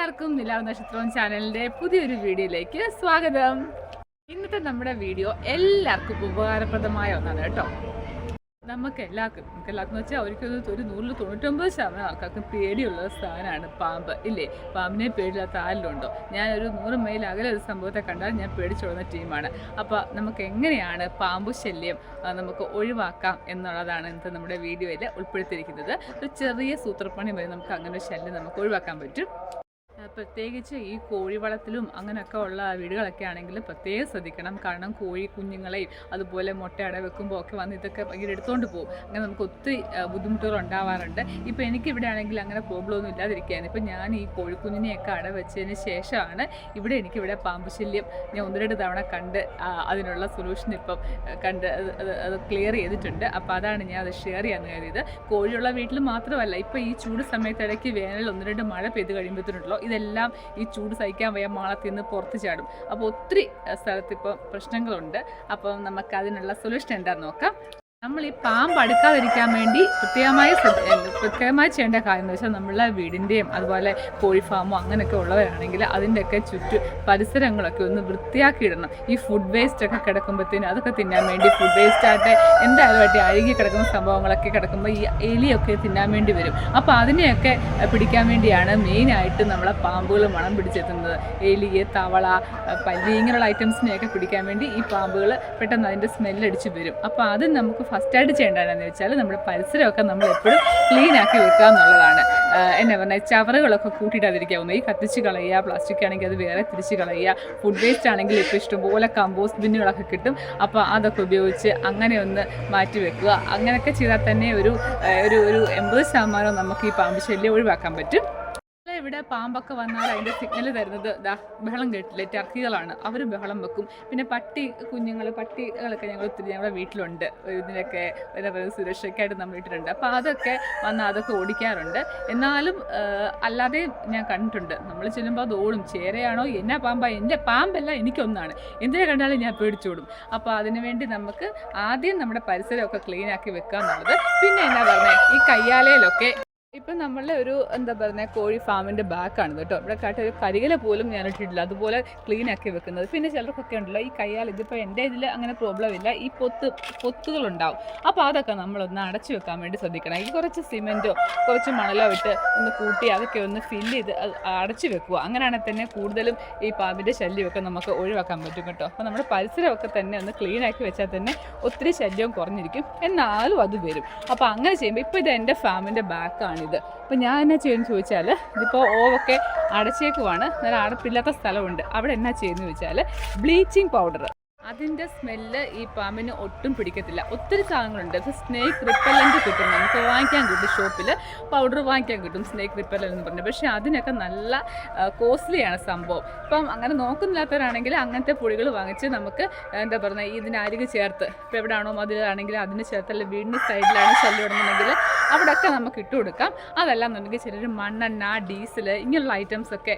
എല്ലാവർക്കും നിലാവ് നക്ഷത്രം ചാനലിന്റെ പുതിയൊരു വീഡിയോയിലേക്ക് സ്വാഗതം. ഇന്നത്തെ നമ്മുടെ വീഡിയോ എല്ലാവർക്കും ഉപകാരപ്രദമായ ഒന്നാണ് കേട്ടോ. നമുക്ക് എല്ലാവർക്കും നമുക്ക് എല്ലാവർക്കും വെച്ചാൽ അവർക്കൊരു ഒരു നൂറിൽ തൊണ്ണൂറ്റൊമ്പത് ശതമാനം ആൾക്കാർക്കും പേടിയുള്ള സ്ഥാനമാണ് പാമ്പ് ഇല്ലേ? പാമ്പിനെ പേടിയില്ലാത്ത ആരിലുണ്ടോ ഞാനൊരു നൂറ് മൈൽ അകലെ ഒരു സംഭവത്തെ കണ്ടാൽ ഞാൻ പേടിച്ചോടുന്ന ടീമാണ്. അപ്പോൾ നമുക്ക് എങ്ങനെയാണ് പാമ്പ് ശല്യം നമുക്ക് ഒഴിവാക്കാം എന്നുള്ളതാണ് ഇന്നത്തെ നമ്മുടെ വീഡിയോയിൽ ഉൾപ്പെടുത്തിയിരിക്കുന്നത്. ഒരു ചെറിയ സൂത്രപ്പണി വരെ നമുക്ക് അങ്ങനെ ഒരു ശല്യം നമുക്ക് ഒഴിവാക്കാൻ പറ്റും. പ്രത്യേകിച്ച് ഈ കോഴി വളത്തിലും അങ്ങനെയൊക്കെ ഉള്ള വീടുകളൊക്കെ ആണെങ്കിൽ പ്രത്യേകം ശ്രദ്ധിക്കണം. കാരണം കോഴി കുഞ്ഞുങ്ങളെയും അതുപോലെ മുട്ടയട വെക്കുമ്പോൾ ഒക്കെ വന്ന് ഇതൊക്കെ ഭയങ്കര എടുത്തുകൊണ്ട് പോകും. അങ്ങനെ നമുക്ക് ഒത്തിരി ബുദ്ധിമുട്ടുകൾ ഉണ്ടാവാറുണ്ട്. ഇപ്പോൾ എനിക്കിവിടെ ആണെങ്കിൽ അങ്ങനെ പ്രോബ്ലം ഒന്നും ഇല്ലാതിരിക്കുകയാണ്. ഇപ്പോൾ ഞാൻ ഈ കോഴിക്കുഞ്ഞിനെയൊക്കെ അട വെച്ചതിന് ശേഷമാണ് ഇവിടെ എനിക്കിവിടെ പാമ്പ് ശല്യം ഞാൻ ഒന്ന് രണ്ട് തവണ കണ്ട് അതിനുള്ള സൊല്യൂഷൻ ഇപ്പം കണ്ട് അത് ക്ലിയർ ചെയ്തിട്ടുണ്ട്. അപ്പോൾ അതാണ് ഞാൻ അത് ഷെയർ ചെയ്യാൻ കരുതിയത്. കോഴിയുള്ള വീട്ടിൽ മാത്രമല്ല ഇപ്പോൾ ഈ ചൂട് സമയത്ത് ഇടയ്ക്ക് വേനൽ ഒന്ന് രണ്ട് മഴ പെയ്ത് കഴിയുമ്പോഴത്തേനുണ്ടല്ലോ ഇതെല്ലാം ഈ ചൂട് സഹിക്കാൻ വയ്യ മാളത്തിൽ നിന്ന് പുറത്ത് ചാടും. അപ്പോൾ ഒത്തിരി സ്ഥലത്ത് ഇപ്പോൾ പ്രശ്നങ്ങളുണ്ട്. അപ്പം നമുക്ക് അതിനുള്ള സൊല്യൂഷൻ എന്താണെന്ന് നോക്കാം. നമ്മൾ ഈ പാമ്പ് അടുക്കാതിരിക്കാൻ വേണ്ടി പ്രത്യേകമായി പ്രത്യേകമായി ചെയ്യേണ്ട കാര്യം എന്ന് വെച്ചാൽ നമ്മളെ വീടിന്റെയും അതുപോലെ കോഴി ഫാമോ അങ്ങനെയൊക്കെ ഉള്ളവരാണെങ്കിൽ അതിന്റെയൊക്കെ ചുറ്റു പരിസരങ്ങളൊക്കെ ഒന്ന് വൃത്തിയാക്കി ഇടണം ഈ ഫുഡ് വേസ്റ്റ് ഒക്കെ കിടക്കുമ്പോഴത്തേനും അതൊക്കെ തിന്നാൻ വേണ്ടി ഫുഡ് വേസ്റ്റ് ആയിട്ട് എന്തായാലും ആയിട്ട് അഴുകി കിടക്കുന്ന സംഭവങ്ങളൊക്കെ കിടക്കുമ്പോൾ ഈ എലിയൊക്കെ തിന്നാൻ വേണ്ടി വരും. അപ്പോൾ അതിനെയൊക്കെ പിടിക്കാൻ വേണ്ടിയാണ് മെയിനായിട്ട് നമ്മളെ പാമ്പുകൾ മണം പിടിച്ചെത്തുന്നത്. എലി തവള പല്ലി ഇങ്ങനെയുള്ള ഐറ്റംസിനെയൊക്കെ പിടിക്കാൻ വേണ്ടി ഈ പാമ്പുകൾ പെട്ടെന്ന് അതിന്റെ സ്മെല്ലടിച്ച് വരും. അപ്പോൾ അത് നമുക്ക് ഫസ്റ്റായിട്ട് ചെയ്യേണ്ടതെന്ന് വെച്ചാൽ നമ്മുടെ പരിസരമൊക്കെ നമ്മൾ എപ്പോഴും ക്ലീൻ ആക്കി വെക്കുക എന്നുള്ളതാണ്. എന്നാ പറഞ്ഞാൽ ചവറുകളൊക്കെ കൂട്ടിയിട്ടാതിരിക്കാവുന്നത് ഈ കത്തിച്ച് കളയുക പ്ലാസ്റ്റിക് ആണെങ്കിൽ അത് വേറെ തിരിച്ച് കളയുക ഫുഡ് വേസ്റ്റ് ആണെങ്കിൽ ഇപ്പോൾ ഇഷ്ടംപോലെ കമ്പോസ്റ്റ് ബിന്നുകളൊക്കെ കിട്ടും. അപ്പോൾ അതൊക്കെ ഉപയോഗിച്ച് അങ്ങനെ ഒന്ന് മാറ്റി വെക്കുക. അങ്ങനെയൊക്കെ ചെയ്താൽ തന്നെ ഒരു ഒരു ഒരു എൺപത് ശതമാനം നമുക്ക് ഈ പാമ്പ് ശല്യം ഒഴിവാക്കാൻ പറ്റും. പാമ്പൊക്കെ വന്നാൽ അതിന്റെ സിഗ്നൽ തരുന്നത് ദാ ബഹളം കേട്ടില്ലേ? ടർക്കികളാണ് അവർ ബഹളം വെക്കും. പിന്നെ പട്ടി കുഞ്ഞുങ്ങൾ പട്ടികളൊക്കെ ഞങ്ങൾ ഒത്തിരി ഞങ്ങളുടെ വീട്ടിലുണ്ട്. ഇതിനൊക്കെ സുരക്ഷയ്ക്കായിട്ട് നമ്മൾ ഇട്ടിട്ടുണ്ട് അപ്പോൾ അതൊക്കെ വന്ന് അതൊക്കെ ഓടിക്കാറുണ്ട്. എന്നാലും അല്ലാതെ ഞാൻ കണ്ടിട്ടുണ്ട്. നമ്മൾ ചെല്ലുമ്പോൾ അത് ഓടും. ചേരയാണോ? എന്നാ പാമ്പാ? എന്റെ പാമ്പല്ല എനിക്കൊന്നാണ്. എന്തിനെ കണ്ടാലും ഞാൻ പേടിച്ചോടും. അപ്പോൾ അതിനു വേണ്ടി നമുക്ക് ആദ്യം നമ്മുടെ പരിസരമൊക്കെ ക്ലീൻ ആക്കി വെക്കുക എന്നുള്ളത് പിന്നെ എന്നാ പറഞ്ഞത് ഈ കയ്യാലയിലൊക്കെ ഇപ്പം നമ്മളുടെ ഒരു എന്താ പറയുക കോഴി ഫാമിന്റെ ബാക്കാണ് കേട്ടോ. ഇവിടെ കാട്ട ഒരു കരികല പോലും ഞാൻ ഇട്ടിട്ടില്ല. അതുപോലെ ക്ലീൻ ആക്കി വെക്കുന്നത്. പിന്നെ ചിലർക്കൊക്കെ ഉണ്ടല്ലോ ഈ കയ്യാൽ ഇതിപ്പോൾ എന്റെ ഇതിൽ അങ്ങനെ പ്രോബ്ലം ഇല്ല. ഈ പൊത്ത് പൊത്തുകളുണ്ടാവും. അപ്പോൾ അതൊക്കെ നമ്മളൊന്ന് അടച്ചു വെക്കാൻ വേണ്ടി ശ്രദ്ധിക്കണം. ഈ കുറച്ച് സിമെന്റോ കുറച്ച് മണലോ ഇട്ട് ഒന്ന് കൂട്ടി അതൊക്കെ ഒന്ന് ഫില്ല് ചെയ്ത് അടച്ചു വെക്കുക. അങ്ങനെയാണെങ്കിൽ തന്നെ കൂടുതലും ഈ പാമ്പിന്റെ ശല്യമൊക്കെ നമുക്ക് ഒഴിവാക്കാൻ പറ്റും കേട്ടോ. അപ്പോൾ നമ്മുടെ പരിസരമൊക്കെ തന്നെ ഒന്ന് ക്ലീൻ ആക്കി വെച്ചാൽ തന്നെ ഒത്തിരി ശല്യവും കുറഞ്ഞിരിക്കും. എന്നാലും അത് വരും. അപ്പോൾ അങ്ങനെ ചെയ്യുമ്പോൾ ഇപ്പോൾ ഇത് എന്റെ ഫാമിന്റെ ബാക്കാണിത് അപ്പോൾ ഞാൻ എന്നാ ചെയ്യുമെന്ന് ചോദിച്ചാൽ ഇതിപ്പോൾ ഓവൊക്കെ അടച്ചേക്കുവാണ്. നല്ല അടപ്പില്ലാത്ത സ്ഥലമുണ്ട്. അവിടെ എന്നാ ചെയ്യുന്നത് ചോദിച്ചാൽ ബ്ലീച്ചിങ് പൗഡർ അതിന്റെ സ്മെല്ല് ഈ പാമ്പിന് ഒട്ടും പിടിക്കത്തില്ല. ഒത്തിരി സാധനങ്ങളുണ്ട്. സ്നേക്ക് റിപ്പല്ലന്റ് കിട്ടും. നമുക്ക് വാങ്ങിക്കാൻ കിട്ടും ഷോപ്പിൽ പൗഡർ വാങ്ങിക്കാൻ കിട്ടും സ്നേക്ക് റിപ്പല്ലന്റ് എന്ന് പറഞ്ഞു. പക്ഷേ അതിനൊക്കെ നല്ല കോസ്റ്റ്ലിയാണ് സംഭവം. ഇപ്പം അങ്ങനെ നോക്കുന്നില്ലാത്തവരാണെങ്കിൽ അങ്ങനത്തെ പൊടികൾ വാങ്ങിച്ച് നമുക്ക് എന്താ പറയുക ഇതിനരികെ ചേർത്ത്. ഇപ്പോൾ എവിടെയാണോ മതിലാണെങ്കിൽ അതിന് ചേർത്ത് അല്ലെങ്കിൽ വീടിന്റെ സൈഡിലാണ് ശല്യം ഇടുന്നുണ്ടെങ്കിൽ അവിടെയൊക്കെ നമുക്ക് ഇട്ട് കൊടുക്കാം. അതല്ല എന്നുണ്ടെങ്കിൽ ചിലർ മണ്ണെണ്ണ ഡീസൽ ഇങ്ങനെയുള്ള ഐറ്റംസ് ഒക്കെ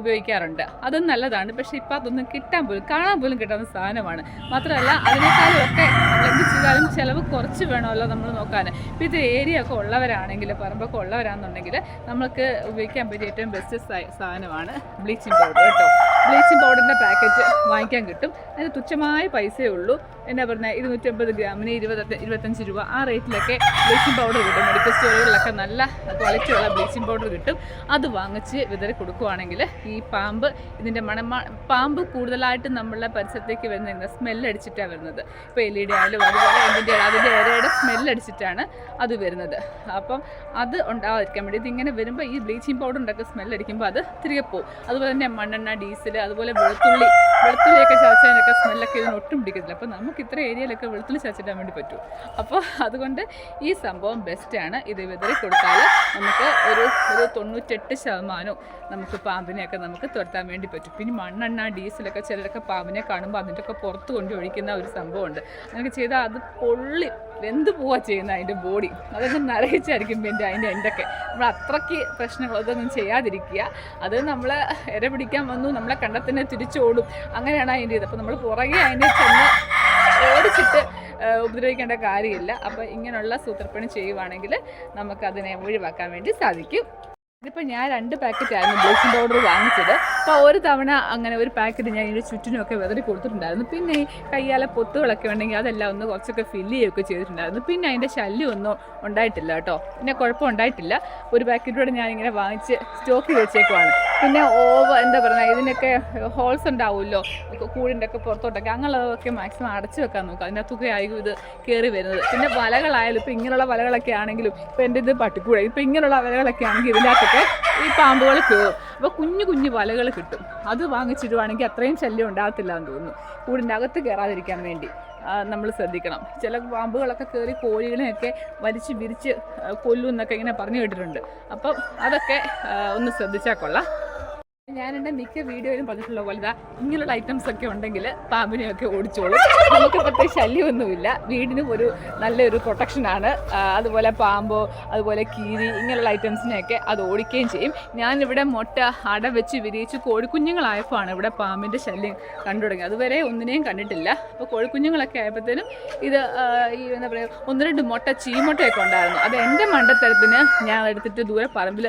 ഉപയോഗിക്കാറുണ്ട്. അതും നല്ലതാണ്. പക്ഷേ ഇപ്പോൾ അതൊന്നും കിട്ടാൻ പോലും കാണാൻ പോലും കിട്ടാത്ത സാധനമാണ് മാത്രമല്ല അതിനേക്കാളും ഒക്കെ നമ്മൾ എന്ത് ചെയ്താലും ചിലവ് കുറച്ച് വേണമല്ലോ നമ്മൾ നോക്കാൻ. ഇപ്പോൾ ഇത് ഏരിയ ഒക്കെ ഉള്ളവരാണെങ്കിൽ പറമ്പൊക്കെ ഉള്ളവരാണെന്നുണ്ടെങ്കിൽ നമുക്ക് ഉപയോഗിക്കാൻ പറ്റിയ ഏറ്റവും ബെസ്റ്റ് സാധനമാണ് ബ്ലീച്ചിങ് പൗഡർ കേട്ടോ. ബ്ലീച്ചിങ് പൗഡറിന്റെ പാക്കറ്റ് വാങ്ങിക്കാൻ കിട്ടും. അതിന് തുച്ഛമായ പൈസയേ ഉള്ളൂ. എന്നാ പറഞ്ഞാൽ ഇരുന്നൂറ്റമ്പത് ഗ്രാമിന് ഇരുപത് ഇരുപത്തഞ്ച് രൂപ. ആ റേറ്റിലൊക്കെ ബ്ലീച്ചിങ് പൗഡർ കിട്ടും. മെഡിക്കൽ സ്റ്റോറുകളിലൊക്കെ നല്ല ക്വാളിറ്റിയുള്ള ബ്ലീച്ചിങ് പൗഡർ കിട്ടും. അത് വാങ്ങിച്ച് വിതറി കൊടുക്കുവാണെങ്കിൽ ഈ പാമ്പ് ഇതിന്റെ മണം മ- പാമ്പ് കൂടുതലായിട്ട് നമ്മളുടെ പരിസരത്തേക്ക് വരുന്ന സ്മെല്ലടിച്ചിട്ടാണ് വരുന്നത്. ഇപ്പോൾ ഡി ആയാലും അതുപോലെ എന്തിന്റെ അതിന്റെ ഇരയുടെ സ്മെല്ല് അടിച്ചിട്ടാണ് അത് വരുന്നത്. അപ്പം അത് ഉണ്ടാകാതിരിക്കാൻ വേണ്ടി ഇതിങ്ങനെ വരുമ്പോൾ ഈ ബ്ലീച്ചിങ് പൗഡർ ഉണ്ടാക്കി സ്മെല്ലടിക്കുമ്പോൾ അത് തിരികെ പോകും അതുപോലെ തന്നെ മണ്ണെണ്ണ ഡീസൽ അതുപോലെ വെളുത്തുള്ളി വെളുത്തുള്ളിയൊക്കെ ചതച്ചതിനൊക്കെ സ്മെല്ലൊക്കെ ഇതിന് ഒട്ടും പിടിക്കത്തില്ല. അപ്പോൾ നമുക്ക് ഇത്ര ഏരിയയിലൊക്കെ വെളുത്തുള്ളി ചതച്ചിടാൻ വേണ്ടി പറ്റും. അപ്പോൾ അതുകൊണ്ട് ഈ സംഭവം ബെസ്റ്റാണ് ഇത് വിതറി കൊടുത്താൽ നമുക്ക് ഒരു ഒരു തൊണ്ണൂറ്റെട്ട് ശതമാനവും നമുക്ക് പാമ്പിനെയൊക്കെ നമുക്ക് തുരത്താൻ വേണ്ടി പറ്റും. പിന്നെ മണ്ണെണ്ണ ഡീസലൊക്കെ ചിലരൊക്കെ പാമ്പിനെ കാണുമ്പോൾ അതിന്റെയൊക്കെ പുറത്ത് കൊണ്ട് ഒഴിക്കുന്ന ഒരു സംഭവമുണ്ട്. അങ്ങനെ ചെയ്താൽ അത് പൊള്ളി വെന്ത് പോവാ ചെയ്യുന്നത് അതിന്റെ ബോഡി അതൊക്കെ നരകിച്ചായിരിക്കും പിന്നെ അതിന്റെ എന്റെയൊക്കെ നമ്മൾ അത്രയ്ക്ക് പ്രശ്നങ്ങൾ അതൊന്നും ചെയ്യാതിരിക്കുക. അത് നമ്മൾ ഇര പിടിക്കാൻ വന്നു നമ്മളെ കണ്ടത്തിനെ തിരിച്ചോടും. അങ്ങനെയാണ് അതിന്റെ ഇത്. അപ്പോൾ നമ്മൾ പുറകെ അതിനെ ചെന്ന് ഓടിച്ചിട്ട് ഉപദ്രവിക്കേണ്ട കാര്യമില്ല. അപ്പോൾ ഇങ്ങനെയുള്ള സൂത്രപ്പണി ചെയ്യുവാണെങ്കിൽ നമുക്കതിനെ ഒഴിവാക്കാൻ വേണ്ടി സാധിക്കും. ഇതിപ്പോൾ ഞാൻ രണ്ട് പാക്കറ്റ് ആയിരുന്നു ബ്ലീച്ചിങ് പൗഡർ വാങ്ങിച്ചത്. അപ്പോൾ ഒരു തവണ അങ്ങനെ ഒരു പാക്കറ്റ് ഞാൻ ഇതിന്റെ ചുറ്റിനൊക്കെ വെതറി കൊടുത്തിട്ടുണ്ടായിരുന്നു. പിന്നെ ഈ കയ്യാലെ പൊത്തുകളൊക്കെ ഉണ്ടെങ്കിൽ അതെല്ലാം ഒന്ന് കുറച്ചൊക്കെ ഫില്ല് ചെയ്യുകയൊക്കെ ചെയ്തിട്ടുണ്ടായിരുന്നു. പിന്നെ അതിന്റെ ശല്യം ഒന്നും ഉണ്ടായിട്ടില്ല കേട്ടോ. പിന്നെ കുഴപ്പം ഉണ്ടായിട്ടില്ല. ഒരു പാക്കറ്റോടെ ഞാൻ ഇങ്ങനെ വാങ്ങിച്ച് സ്റ്റോക്ക് വെച്ചേക്കുവാണ്. പിന്നെ ഓവ എന്താ പറയുക ഇതിനൊക്കെ ഹോൾസ് ഉണ്ടാവുമല്ലോ കൂടിന്റെ ഒക്കെ പുറത്തോട്ടൊക്കെ അങ്ങനെയുള്ളതൊക്കെ മാക്സിമം അടച്ചു വെക്കാൻ നോക്കുക. അതിന്റെ തുകയായിരിക്കും ഇത് കയറി വരുന്നത്. പിന്നെ വലകളായാലും ഇപ്പോൾ ഇങ്ങനെയുള്ള വലകളൊക്കെ ആണെങ്കിലും ഇപ്പോൾ എന്റെ ഇത് പട്ടിക്കൂട ഇപ്പോൾ ഇങ്ങനെയുള്ള വലകളൊക്കെ ആണെങ്കിൽ ഇതിന്റെ അകത്തൊക്കെ ഈ പാമ്പുകൾ കയറും അപ്പോൾ കുഞ്ഞു കുഞ്ഞു വലകൾ കിട്ടും. അത് വാങ്ങിച്ചിടുവാണെങ്കിൽ അത്രയും ശല്യം ഉണ്ടാകത്തില്ല എന്ന് തോന്നുന്നു. കൂടിന്റെ അകത്ത് കയറാതിരിക്കാൻ വേണ്ടി നമ്മൾ ശ്രദ്ധിക്കണം. ചില പാമ്പുകളൊക്കെ കയറി കോഴികളെയൊക്കെ വലിച്ച് വിരിച്ച് കൊല്ലും എന്നൊക്കെ ഇങ്ങനെ പറഞ്ഞു കേട്ടിട്ടുണ്ട്. അപ്പം അതൊക്കെ ഒന്ന് ശ്രദ്ധിച്ചാൽ കൊള്ളാം. ഞാൻ എന്റെ മിക്ക വീഡിയോയിലും പറഞ്ഞിട്ടുള്ള പോലെ ഇങ്ങനെയുള്ള ഐറ്റംസ് ഒക്കെ ഉണ്ടെങ്കിൽ പാമ്പിനെയൊക്കെ ഓടിച്ചോളും. നമുക്ക് പ്രത്യേക ശല്യമൊന്നുമില്ല. വീടിനും ഒരു നല്ലൊരു പ്രൊട്ടക്ഷനാണ് അതുപോലെ പാമ്പോ അതുപോലെ കീരി ഇങ്ങനെയുള്ള ഐറ്റംസിനെയൊക്കെ അത് ഓടിക്കുകയും ചെയ്യും. ഞാനിവിടെ മുട്ട അട വെച്ച് വിരിയിച്ച് കോഴിക്കുഞ്ഞുങ്ങളായപ്പോൾ ആണ് ഇവിടെ പാമ്പിന്റെ ശല്യം കണ്ടു തുടങ്ങി അതുവരെ ഒന്നിനെയും കണ്ടിട്ടില്ല. അപ്പോൾ കോഴിക്കുഞ്ഞുങ്ങളൊക്കെ ആയപ്പോഴത്തേനും ഇത് ഈ എന്താ പറയുക ഒന്ന് രണ്ട് മുട്ട ചീമുട്ടയൊക്കെ ഉണ്ടായിരുന്നു. അത് എന്റെ മണ്ടത്തരത്തിന് ഞാൻ എടുത്തിട്ട് ദൂരെ പറമ്പിൽ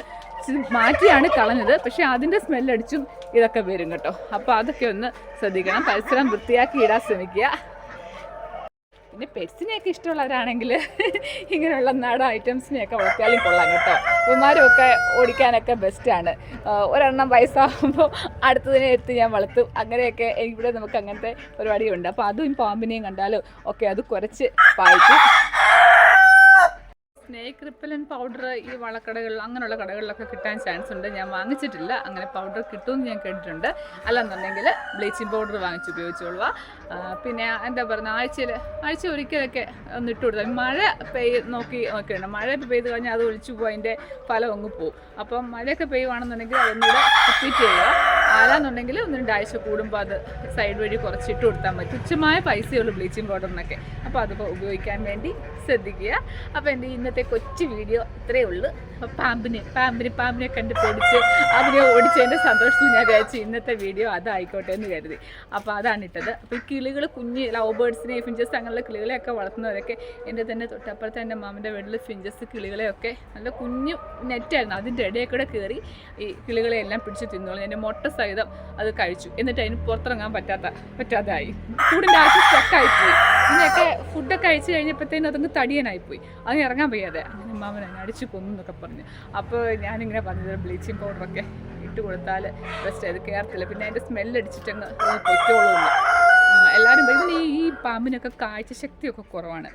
മാറ്റിയാണ് കളഞ്ഞത്. പക്ഷേ അതിന്റെ സ്മെല്ലടിച്ചും ഇതൊക്കെ വരും കേട്ടോ. അപ്പോൾ അതൊക്കെ ഒന്ന് ശ്രദ്ധിക്കണം. പരിസരം വൃത്തിയാക്കി ഇടാൻ ശ്രമിക്കുക. പിന്നെ പെറ്റ്സിനെയൊക്കെ ഇഷ്ടമുള്ളവരാണെങ്കിൽ ഇങ്ങനെയുള്ള നാടൻ ഐറ്റംസിനെയൊക്കെ വളർത്തിയാലും കൊള്ളാം കേട്ടോ. ഇവന്മാരൊക്കെ ഓടിക്കാനൊക്കെ ബെസ്റ്റാണ് ഒരെണ്ണം വയസ്സാകുമ്പോൾ അടുത്തതിനെ എടുത്ത് ഞാൻ വളർത്തും. അങ്ങനെയൊക്കെ ഇവിടെ നമുക്ക് അങ്ങനത്തെ പരിപാടിയുണ്ട്. അപ്പോൾ അതും പാമ്പിനെയും കണ്ടാലും ഒക്കെ അത് കുറച്ച് പായിക്കും സ്നേക്ക് റിപ്പലൻ പൗഡർ ഈ വളക്കടകളിൽ അങ്ങനെയുള്ള കടകളിലൊക്കെ കിട്ടാൻ ചാൻസ് ഉണ്ട്. ഞാൻ വാങ്ങിച്ചിട്ടില്ല. അങ്ങനെ പൗഡർ കിട്ടുമെന്ന് ഞാൻ കേട്ടിട്ടുണ്ട്. അല്ലെന്നുണ്ടെങ്കിൽ ബ്ലീച്ചിങ് പൗഡർ വാങ്ങിച്ച് ഉപയോഗിച്ചോളുക പിന്നെ എന്താ പറയുക ആഴ്ചയിൽ ആഴ്ച ഒരിക്കലൊക്കെ ഒന്ന് ഇട്ട് കൊടുത്താൽ മഴ പെയ്യ് നോക്കി നോക്കിയുണ്ട് മഴ പെയ്ത് കഴിഞ്ഞാൽ അത് ഒളിച്ചു പോയി അതിന്റെ ഫലം അങ്ങ് പോവും. അപ്പം മഴയൊക്കെ പെയ്യുവാണെന്നുണ്ടെങ്കിൽ അതൊന്നുകൂടെ റിപ്പീറ്റ് ചെയ്യുക. ആലാന്നുണ്ടെങ്കിൽ ഒന്ന് രണ്ടാഴ്ച കൂടുമ്പോൾ അത് സൈഡ് വഴി കുറച്ചിട്ട് കൊടുത്താൽ മതി. തുച്ഛമായ പൈസയുള്ളൂ ബ്ലീച്ചിങ് പൗഡറിനൊക്കെ അപ്പോൾ അത് ഉപയോഗിക്കാൻ വേണ്ടി ശ്രദ്ധിക്കുക. അപ്പോൾ എന്റെ ഇന്നത്തെ കൊച്ചു വീഡിയോ ഇത്രയേ ഉള്ളൂ. പാമ്പിന് പാമ്പിന് പാമ്പിനെ കണ്ട് പൊടിച്ച് അതിനെ ഓടിച്ചതിന്റെ സന്തോഷത്തിൽ ഞാൻ വിചാരിച്ചു ഇന്നത്തെ വീഡിയോ അതായിക്കോട്ടെ എന്ന് കരുതി. അപ്പോൾ അതാണ് ഇട്ടത്. അപ്പോൾ ഈ കിളികൾ കുഞ്ഞ് ലവ് ബേർഡ്സിനെ ഫിഞ്ചസ് അങ്ങനെയുള്ള കിളികളെയൊക്കെ വളർത്തുന്നവരൊക്കെ എന്റെ തന്നെ തൊട്ടപ്പുറത്തെ എന്റെ മാമിന്റെ വീട്ടിൽ ഫിഞ്ചസ് കിളികളെയൊക്കെ നല്ല കുഞ്ഞ് നെറ്റായിരുന്നു. അതിന്റെ ഇടയിൽ കൂടെ കയറി ഈ കിളികളെയെല്ലാം പിടിച്ച് തിന്നോളൂ. എന്റെ മുട്ട സഹിതം അത് കഴിച്ചു. എന്നിട്ട് അതിന് പുറത്തിറങ്ങാൻ പറ്റാത്ത പറ്റാതായി. കൂടിന്റെ സ്റ്റക്കായി സ്റ്റക്കായിപ്പോയി ഇതിനൊക്കെ ഫുഡൊക്കെ കഴിച്ചു കഴിഞ്ഞപ്പോഴത്തേനും അതങ്ങ് തടിയനായിപ്പോയി. അതിന് ഇറങ്ങാൻ വയ്യാതെ. അങ്ങനെ അമ്മാവൻ എന്നെ അടിച്ചു കൊന്നു എന്നൊക്കെ പറഞ്ഞു. അപ്പോൾ ഞാനിങ്ങനെ പറഞ്ഞത് ബ്ലീച്ചിങ് പൗഡറൊക്കെ ഇട്ട് കൊടുത്താൽ ബെസ്റ്റ് അത് കയറത്തില്ല പിന്നെ അതിന്റെ സ്മെല്ലടിച്ചിട്ടങ്ങ് പറ്റുള്ളൂ എല്ലാവരും ഈ പാമ്പിനൊക്കെ കാഴ്ച ശക്തിയൊക്കെ കുറവാണ്.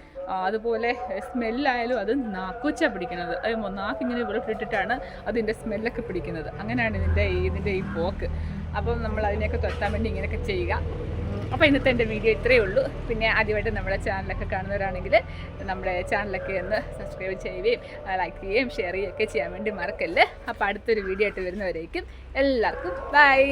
അതുപോലെ സ്മെല്ലായാലും അത് നാക്കുവച്ചാണ് പിടിക്കുന്നത്. നാക്കിങ്ങനെ വിളിപ്പിട്ടിട്ടാണ് അതിന്റെ സ്മെല്ലൊക്കെ പിടിക്കുന്നത്. അങ്ങനെയാണ് ഇതിന്റെ ഇതിന്റെ ഈ പോക്ക്. അപ്പം നമ്മൾ അതിനെയൊക്കെ തുരത്താൻ വേണ്ടി ഇങ്ങനെയൊക്കെ ചെയ്യുക. അപ്പോൾ ഇന്നത്തെ എന്റെ വീഡിയോ ഇത്രയേ ഉള്ളൂ. പിന്നെ ആദ്യമായിട്ട് നമ്മുടെ ചാനലൊക്കെ കാണുന്നവരാണെങ്കിൽ നമ്മുടെ ചാനലൊക്കെ ഒന്ന് സബ്സ്ക്രൈബ് ചെയ്യുകയും ലൈക്ക് ചെയ്യുകയും ഷെയർ ചെയ്യുകയൊക്കെ ചെയ്യാൻ വേണ്ടി മറക്കല്ലേ. അപ്പോൾ അടുത്തൊരു വീഡിയോ ആയിട്ട് വരുന്നവരേക്കും എല്ലാവർക്കും ബൈ